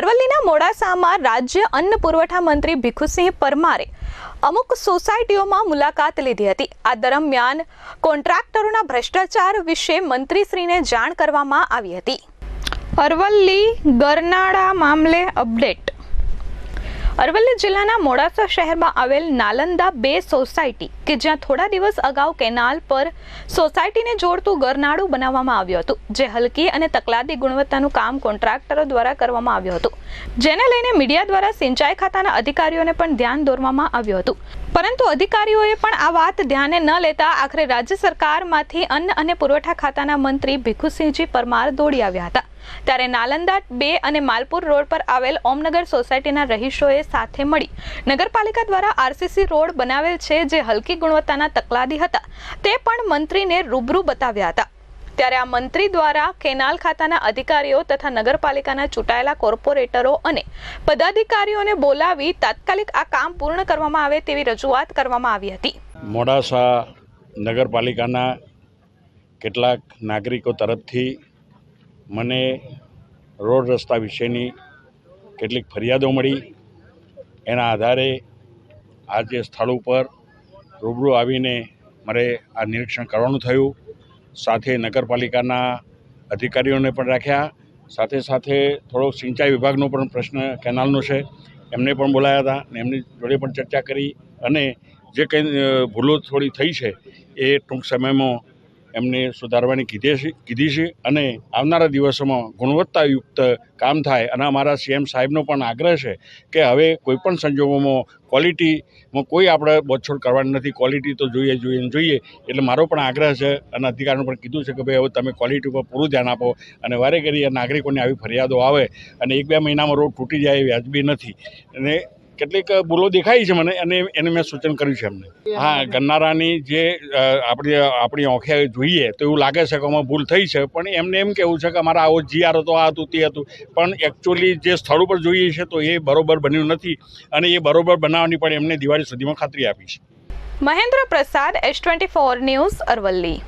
અરવલ્લીના મોડાસામાં રાજ્ય અન્ન પુરવઠા મંત્રી ભીખુસિંહ પરમારે અમુક સોસાયટીઓમાં મુલાકાત લીધી હતી. આ દરમિયાન કોન્ટ્રાક્ટરોના ભ્રષ્ટાચાર વિશે મંત્રીશ્રીને જાણ કરવામાં આવી હતી. અરવલ્લી ગરનાળા મામલે અપડેટ અરવલ્લી જિલ્લાના મોડાસા શહેરમાં આવેલ નાલંદા બે સોસાયટી કે જ્યાં થોડા દિવસ અગાઉ કેનાલ પર સોસાયટીને જોડતું ગરનાળું બનાવવામાં આવ્યું હતું, જે હલકી અને તકલાદી ગુણવત્તાનું કામ કોન્ટ્રાક્ટરો દ્વારા કરવામાં આવ્યું હતું. જેને લઈને મીડિયા દ્વારા સિંચાઈ ખાતાના અધિકારીઓને પણ ધ્યાન દોરવામાં આવ્યું હતું. પરંતુ અધિકારીઓએ પણ આ વાત ધ્યાને ન લેતા આખરે રાજ્ય સરકારમાંથી અન્ન અને પુરવઠા ખાતાના મંત્રી ભીખુસિંહજી પરમાર દોડી આવ્યા હતા. ત્યારે નાલંદા બે અને માલપુર રોડ પર આવેલ ઓમનગર સોસાયટીના રહીશોએ સાથે મળી નગરપાલિકા દ્વારા આરસીસી રોડ બનાવેલ છે જે હલકી ગુણવત્તાના તકલાદી હતા. તે પણ મંત્રીને રૂબરૂ બતાવ્યા હતા. ત્યારે આ મંત્રી દ્વારા કેનાલ ખાતાના અધિકારીઓ તથા નગરપાલિકાના ચૂંટાયેલા કોર્પોરેટરો અને પદાધિકારીઓને બોલાવી તાત્કાલિક આ કામ પૂર્ણ કરવામાં આવે તેવી રજૂઆત કરવામાં આવી હતી. મોડાસા નગરપાલિકાના કેટલાક નાગરિકો તરફથી મને રોડ રસ્તા વિશેની કેટલીક ફરિયાદો મળી. એના આધારે આજે સ્થળ ઉપર રૂબરૂ આવીને મારે આ નિરીક્ષણ કરવાનું થયું. સાથે નગરપાલિકાના અધિકારીઓને પણ રાખ્યા. સાથે સાથે થોડો સિંચાઈ વિભાગનો પણ પ્રશ્ન કેનાલનો છે. એમને પણ બોલાયા હતા અને એમની જોડે પણ ચર્ચા કરી. અને જે કંઈ ભૂલો થોડી થઈ છે એ ટૂંક સમયમાં એમને સુધારવાની કીધી છે કીધી છે અને આવનારા દિવસોમાં ગુણવત્તાયુક્ત કામ થાય અને અમારા સીએમ સાહેબનો પણ આગ્રહ છે કે હવે કોઈપણ સંજોગોમાં ક્વોલિટીમાં કોઈ આપણે બોછોડ કરવાની નથી, ક્વોલિટી તો જોઈએ જોઈએ જોઈએ. એટલે મારો પણ આગ્રહ છે અને અધિકારીનું પણ કીધું છે કે ભાઈ હવે તમે ક્વોલિટી ઉપર પૂરું ધ્યાન આપો અને વારે ઘડી નાગરિકોને આવી ફરિયાદો આવે અને એક બે મહિનામાં રોડ તૂટી જાય વ્યાજબી નથી. અને કેટલીક ભૂલો દેખાઈ છે મને અને એને મેં સૂચન કર્યું છે એમને. હા, ગન્નારાની જે આપણી આપણી આંખે જોઈએ તો એવું લાગે છે કે આમાં ભૂલ થઈ છે, પણ એમને એમ કેવું છે કે અમારા આવો જીઆર હતો, આ હતું, તે હતું. પણ એકચ્યુઅલી જે સ્થળ ઉપર જોઈએ છે તો એ બરોબર બન્યું નથી અને એ બરોબર બનાવવાની પણ એમને દિવાળી સુધીમાં ખાતરી આપી છે. Mahendra Prasad, S twenty four news Aravalli.